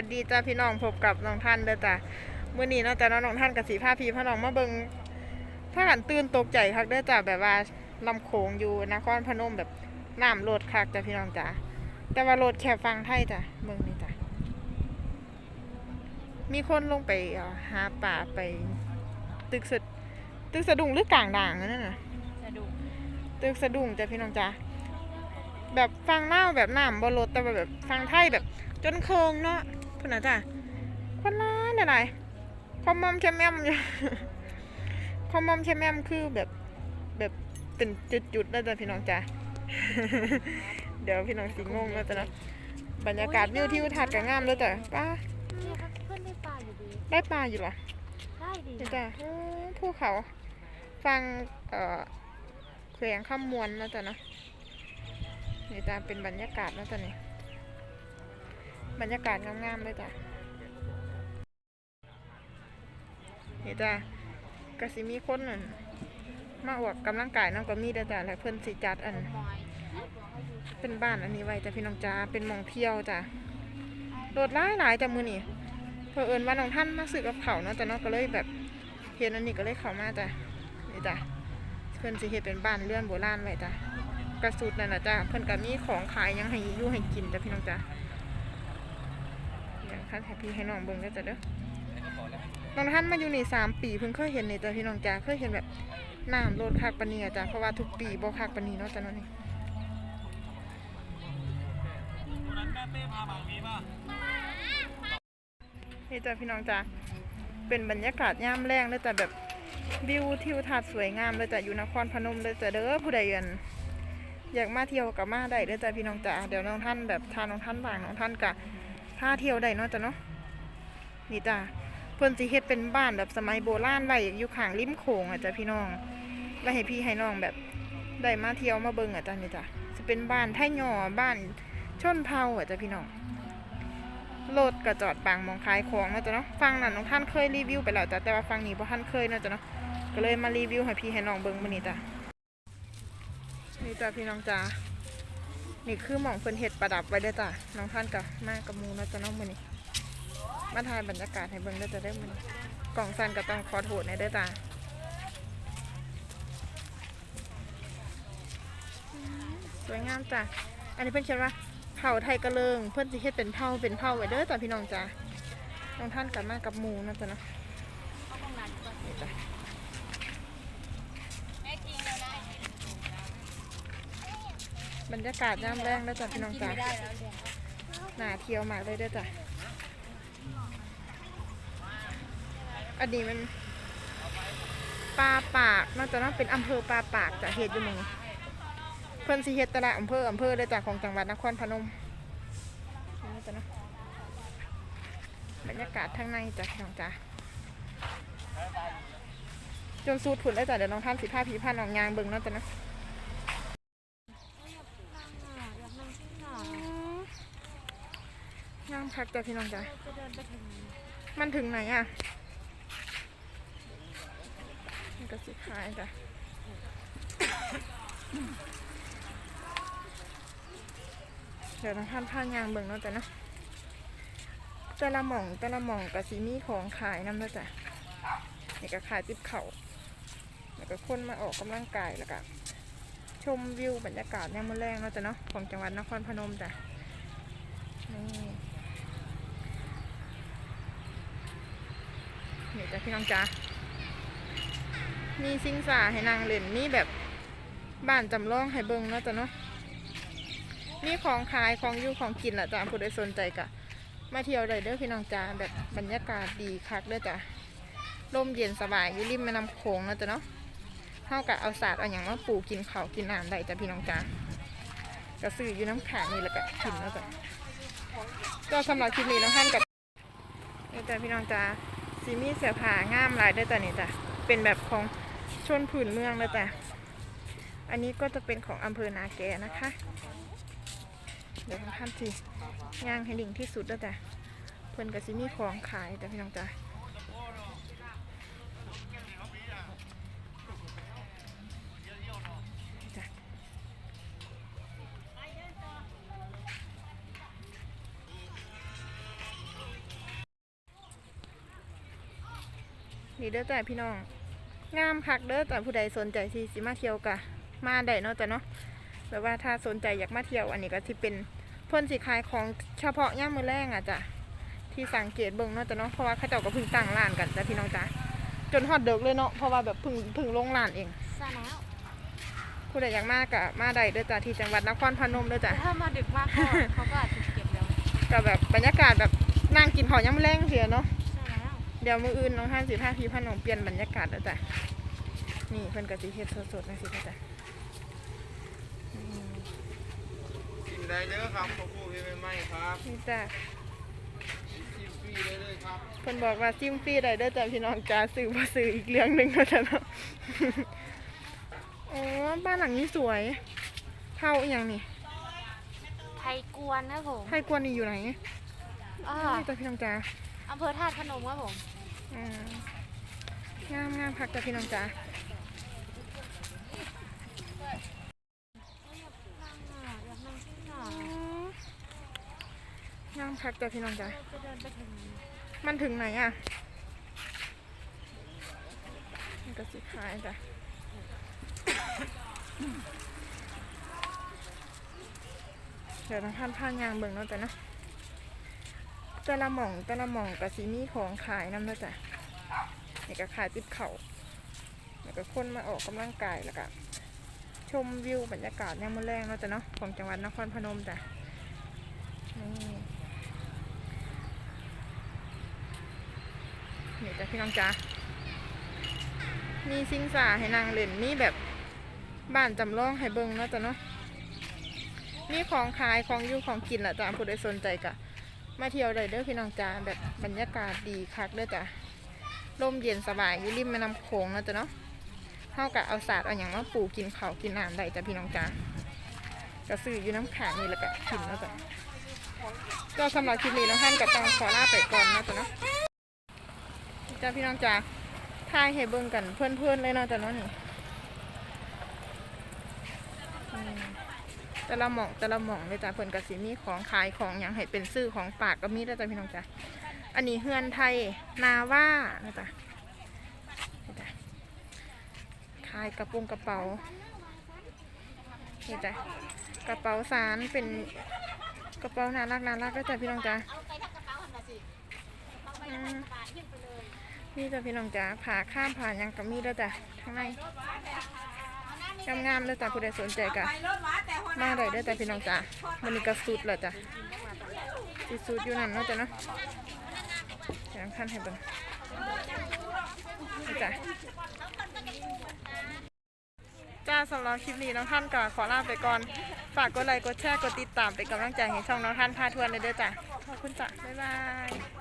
วัสดีจ้าพี่น้องพบกับน้องท่านเด้อจ้ะมื้อนี้เนาะจ้ะเนาะน้องท่านกับสีผ้าพี่พาน้องมาเบิ่งถ้ากันตื่นตกใจคักเด้อจ้ะแบบว่าลำโขงอยู่นครพนมแบบน้ำโลดคักจ้ะพี่น้องจ้ะแต่ว่าโลดแค่ฟังไทยจ้ะเมืองนี้จ้ะมีคนลงไปเอ่อหาป่าไปตึกสะตึกสะดุ้งหรือกลางด่างนั่นน่ะสะดุกตึกสะดุ้งจ้ะพี่น้องจ้ะแบบฟังเล่าวแบบน้ำบรถแต่ว่าแบบฟังไทยแบบจนเคืองเนาะ พุ่นนะจ้ะคนร้ายอะไรคอมมอมแชมแมมอยู่คอมมอมแชมแมมคือแบบแบบเป็นจุดๆแล้วจ้ะพี่น้องจ้ะเดี๋ยวพี่น้องสิงงแล้วจ้ะนะบรรยากาศวิวทิวทัศน์ก็งามแล้วจ้ะป้าได้ปลาอยู่ดีได้ปลาอยู่หรอได้ดีจ้ะภูเขาฟังเอ่อแขวงข้ามมวลแล้วจ้ะเนะนี่จ้ะเป็นบรรยากาศแล้วจ้ะนี่ บรรยากาศงามๆเลยจ้ะนี่จ้ะกสิมีคนนั่นมาอวกกำลังกายน้องก็มีด้จ้ะแล้วเพิ่อนสิจัดอัน เป็นบ้านอันนี้ไว้จ้ะพี่น้องจ้าเป็นมองเที่ยวจ้ะโดดหลายหลายจ้ะมือนี่เพื่อเอิญว่าน้องท่านมาซื้อกับเขาเนาะจ้ะเนาะก็เลยแบบเห็นอันนี้ก็เลยเข้ามาจ้ะนี่จ้ะเพิ่อนสิเฮ็ดเป็นบ้านเรือนโบราณไว้จ้ะกระสุดนั่นน่ะจ้ะเพิ่อนก็มีของขายยังให้ยู่ให้กินจ้ะพี่น้องจ้า ท่านให้พี่ให้น้องเบิ่งเด้จ้ะเด้อน้องท่านมาอยู่นี่สามปีเพิ่งเคยเห็นนี่จ้ะพี่น้องจ้ะเคยเห็นแบบน้ำโลดคักปนนี้อะจ้ะเพราะว่าทุกปีบ่คักปนนี้เนาะจ้ะเนาะนี่นี่จ้ะพี่น้องจ้ะเป็นบรรยากาศย่ามแรงเลยจ้ะแบบวิวทิวทัศน์สวยงามเลยจ้ะอยู่นครพนมเลยจ้ะเด้อผู้ใดอยากอยากมาเที่ยวกับมาได้เด้อจ้ะพี่น้องจ้ะเดี๋ยวน้องท่านแบบทานน้องท่านว่างน้องท่านกะ พาเที่ยวได้เนาะจ้ะเนาะนี่จ้ะเพิ่นสิเฮ็ดเป็นบ้านแบบสมัยโบราณไว้อยู่ข้างริมโขงอะจ้ะพี่น้องไว้ให้พี่ให้น้องแบบได้มาเที่ยวมาเบิ่งอะจ้ะนี่จ้ะจะเป็นบ้านไทยหย่อบ้านชนเผ่าอะจ้ะพี่น้องรถก็จอดบางมองขายของเนาะจ้ะเนาะฟังนั่นน้องท่านเคยรีวิวไปแล้วจ้ะแต่ว่าฟังนี้บ่ท่านเคยเนาะจ้ะเนาะก็เลยมารีวิวให้พี่ให้น้องเบิ่งมื้อนี้จ้ะนี่จ้ะพี่น้องจ้ะ นี่คือหม่องเพิ่นเฮ็ดประดับไว้เด้จ้ะน้องท่านก็มากับมูนะจะเนาะมื้อนี้มาถ่ายบรรยากาศให้เบิ่งเด้จะเด้มือนี้กล่องสันก็ต้องขอโทษในอยเด้จ้ะสวยงามจ้ะอันนี้เพิ่นเขียนว่าเผาไทยกระเลิงเพื่อนสิเฮ็ดเป็นเผาเป็นเผาไว้เด้อจ้ะพี่น้องจ้ะน้องท่านกับมากับมูนะจ๊ะเนาะ เอาตรงนั้นก่อน นี่จ้ะ แม่กินเราได้ บรรยากาศยามแรงเด้อจ้ะพี่น้องจ้ะไม่ได้แล้วเดี๋ยวน่าเที่ยวมากเลยเด้อจ้ะอันนี้มันปลาปากนอกจากนั้นเป็นอำเภอปลาปากจะเฮ็ดอยู่มึงเพิ่นสิเฮ็ดตละอำเภออำเภอเด้อจ้ะของจังหวัดนครพนมนี่จ้ะนะบรรยากาศทางในจ้ะพี่น้องจ้ะจนสูดผุนได้วจ้ะเดี๋ยวน้องท่านสิผ้าผีผ้าน้องยางเบิ่งนาะจ้ะนะ อยากนั่งที่หนอย พักจ้ะพี่น้องจ้ะจมันถึงไหนอะมันก็สิขายจ้ะเดี๋ยวน้องท่านผ้ายางเบิ่งเนาะจ้ะนะแต่ละหม่องแต่ละหม่องก็สิมีของขายน้ำเนาะจ้ะนี่ก็ขายติบเขาแล้วก็คนมาออกกำลังกายแล้วก็ชมวิวบรรยากาศยามมื้อแรงเนาะจ้ะเนาะของจังหวัดนครพนมจ้ะนี่ นี่จ้ะ พี่น้องจ้ามีซิงสาให้นางเล่นมีแบบบ้านจำลองให้เบิ่งเนาะจ้ะเนาะมีของขายของอยู่ของกินแหละจ้ะผู้ใดสนใจกะ มาเที่ยวได้เด้อพี่น้องจ้าแบบบรรยากาศดีคักเด้อจ้ะลมเย็นสบายอยู่ริมแม่น้ำโขงเนาะจ้ะเนาะเฮากะเอาศาสาดเอาอย่างมาปลูกกินเขากินน้ำได้จ้ะพี่น้องจ้าก็ซื้ออยู่น้ำขานี่แหล้วก็กินเนาะจ้ะก็สำหรับคลิปนี้น้องท่านกับนี่จ้ะพี่น้องจ้า ซีมีเสื้อผ้างามหลายได้วยจ้ะนี่จ้ะเป็นแบบของชนผืนเมืองเลยจ้ะอันนี้ก็จะเป็นของอำเภอนาแกนะคะ เดี๋ยวท่านสิย่างให้ดิ่งที่สุดแล้วจ้ะเพิ่นกับซีมีของขายแต่พี่น้องจ้ะ นี่เด้อจ้ะพี่น้อง งามคักเด้อจ้ะผู้ใดสนใจที่สิมาเที่ยวกะ มาได้เนาะจ้ะเนาะแบบว่าถ้าสนใจอยากมาเที่ยวอันนี้ก็สิเป็นเพ่นสิขายของเฉพาะย่ามมือแรงอะจ้ะที่สังเกตเบิ่งเนาะจ้ะเนาะเพราะว่าเขาเจ้าก็เพิ่งตั้งร้านกันจ้ะพี่น้องจ้ะจนฮอดเดิกเลยเนาะเพราะว่าแบบเพิ่งเพิ่งลงร้านเองซะแล้วผู้ใดอยากมากกะมาได้เด้อจ้ะที่จังหวัดนครพนมเด้อจ้ะแต่ถ้ามาดึกมากก็เขาก็อาจจะเก็บแล้วก็แบบบรรยากาศแบบนั่งกินข้าวย่ามมื้อแรงเสียเนาะใช่แล้ว เดี๋ยวมืออื่นน้องห้ามสิบห้าพีพันน้องเปลี่ยนบรรยากาศแล้วจ้ะ นี่เพิ่นกะสิเฮ็ดสดๆนะสิค่ะจ้ะอืมกินได้เด้อครับข้าวปูพี่ไม่ไหม้ครับนี่จ้ะชิมฟรีได้เลยครับเพิ่นบอกว่าจิ้มฟรีได้เด้อจ้ะพี่น้องจ้าซื้อบ่ซื้ออีกเรื่องหนึงแล้วจ้ะเนาะอ๋อบ้านหลังนี้สวยเท่าอีหยังนี่ไทยกวนนะผมไทยกวนนี่อยู่ไหนอ่า นี่จ้ะพี่น้องจ้า อำเภอธาตุพนมครับผมอืมงามงามพักจ้ะพี่น้องจ้าอยากนั่งที่หนออ๋องามพักจ้ะพี่น้องจ้าจะเดินไปถึงมันถึงไหนอะ มันก็สิขายจ้ะเดี๋ยวน้องท่านพางยางเบิ่งเนาะจ้ะเนาะ แต่ละหม่องแต่ละหม่องกับสีมีของขายนำเนะจ้ะนี่ก็ขายติดเขาแล้วก็คนมาออกกำลังกายแล้วก็ชมวิวบรรยากาศยามมื้อแรงเนาะจ้ะเนาะของจังหวัดนครพนมจ้ะนี่นี่จ้ะพี่น้องจ้ะมีซิงสาให้นางเล่นมีแบบบ้านจำลองให้เบิ่งเนาะจ้ะเนาะมีของขายของอยู่ของกินละจ้าผู้ใดสนใจกะ มาเที่ยวได้เด้อพี่น้องจ้าแบบบรรยากาศดีคักเด้อจ้าลมเย็นสบายอยู่ริมแม่น้ำโขงนะจ้ะเนาะเฮากะเอาสาดเอาอย่างมาปลูกกินเขากินน้ำได้จ้ะพี่น้องจ้าก็ซื้ออยู่น้ำขางนี่แหละกะกินเนาะจ้ะก็สำหรับคลิปนี้น้องท่านก็ต้องขอลาไปก่อนนะจ้ะเนาะจ้าพี่น้องจ้าทายให้เบิ่งกันเพื่อนๆเลยเนาะจ้ะเนาะนี่ แต่ละหม่องแต่ละหม่องเลยจ้ะเพิ่นก็สิมีของขายของหยังให้เป็นซื้อของปากก็มีเด้อจ้ะพี่น้องจ้ะอันนี้เฮือนไทยนาว่านะจ๊ะนี่จ้ะขายกระโปรงกระเป๋านี่จ้ะกระเป๋าสารเป็นกระเป๋าน่ารักน่ารักเด้อจ้ะพี่น้องจ้ะนี่จ้ะพี่น้องจ้ะผ่าข้ามผ่าหยังก็มีเด้อจ้ะข้างใน งามๆเด้อจ้ะผู้ใดสนใจก็มาได้เด้แต่พี่น้องจ้ามันนี้ก็สุดแล้วจ้ะสิสุดอยู่นั่นเนาะจ้ะเนาะเดี๋ยวขั้นให้เบิ่งจ้ะจ้าสำหรับคลิปนี้น้องท่านก็ขอลาไปก่อน ฝากกดไลค์กดแชร์กดติดตามเป็นกำลังใจให้ช่องน้องท่านพาทวนเลยด้อจ้ะขอบคุณจ้ะบ๊ายบาย